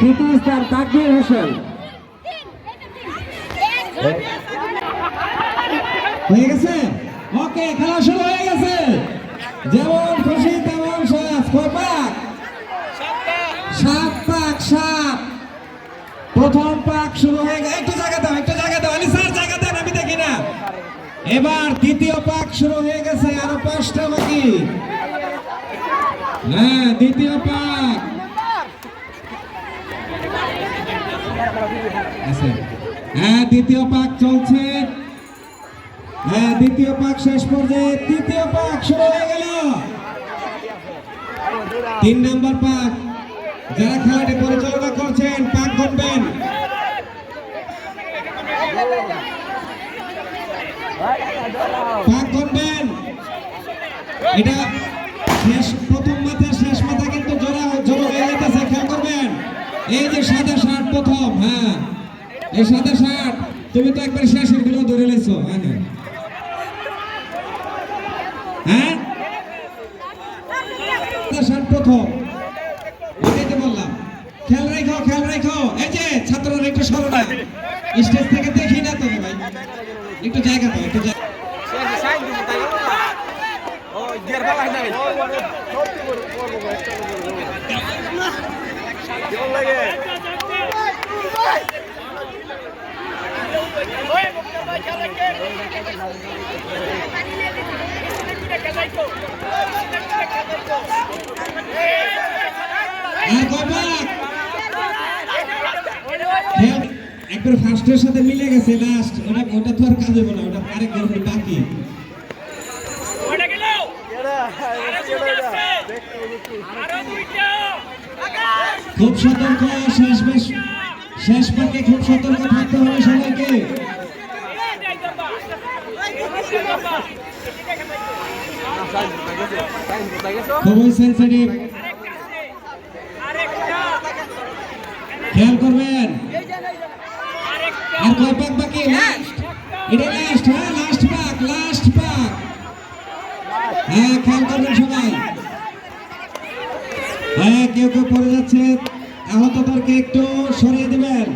তৃতীয় স্থান তাকবীর হোসেন। হয়ে গেছে? ওকে, খেলা শুরু হয়ে গেছে। যেমন খুশি, তেমন সাজ। পাক। সাত পাক, সাত। প্রথম পাক শুরু হয়ে গেছে একটু জায়গা দাও একটু জায়গা দাও আলি স্যার জায়গা দেন আমি দেখি না এবার দ্বিতীয় পাক শুরু হয়ে গেছে, আরও পাঁচটা বাকি। হ্যাঁ দ্বিতীয় পাক। হ্যাঁ দ্বিতীয় পাক চলছে। হ্যাঁ দ্বিতীয় পাক শেষ পর্যায়ে, তৃতীয় পাক শুরু হয়ে গেল। তিন নম্বর পাক, যারা খেলাটি পরিচালনা করছেন, পাক গুনবেন পাক গুনবেন এটা শেষ, প্রথম মাথা শেষ মাথা কিন্তু জোড়া জোড়া হয়ে যেতেছে খেয়াল করবেন। এই যে সাদা শার্ট প্রথম হ্যাঁ। এই সাদা শার্ট, তুমি তো একবার শেষেরগুলো ধরে লেছো হ্যাঁ? হ্যাঁ? শার্ট প্রথম। ওটাই তো বললাম। খেয়াল রেখো খেয়াল রেখো। এই যে, ছাত্ররা একটু সরো স্টেজ থেকে দেখি না তোকে ভাই। একটু জায়গা দাও, একটু জায়গা আর কয়বার খেয়াল একবার ফার্স্টের সাথে মিলে গেছে লাস্ট ওটা ওটা তো আর কাজ হবে না ওটা আরেক বাকি খুব সতর্ক, শেষ বেশ, শেষ পাকে খুব সতর্ক থাকতে হবে সবাইকে। খুবই সেন্সিটিভ খেয়াল করবেন। আর কয় পাক বাকি? লাস্ট এটা লাস্ট হ্যাঁ লাস্ট পাক লাস্ট পাক। হ্যাঁ খেয়াল করবেন সবাই। হ্যাঁ কেউ কেউ পড়ে যাচ্ছে। আহতদেরকে একটু সরিয়ে দেবেন।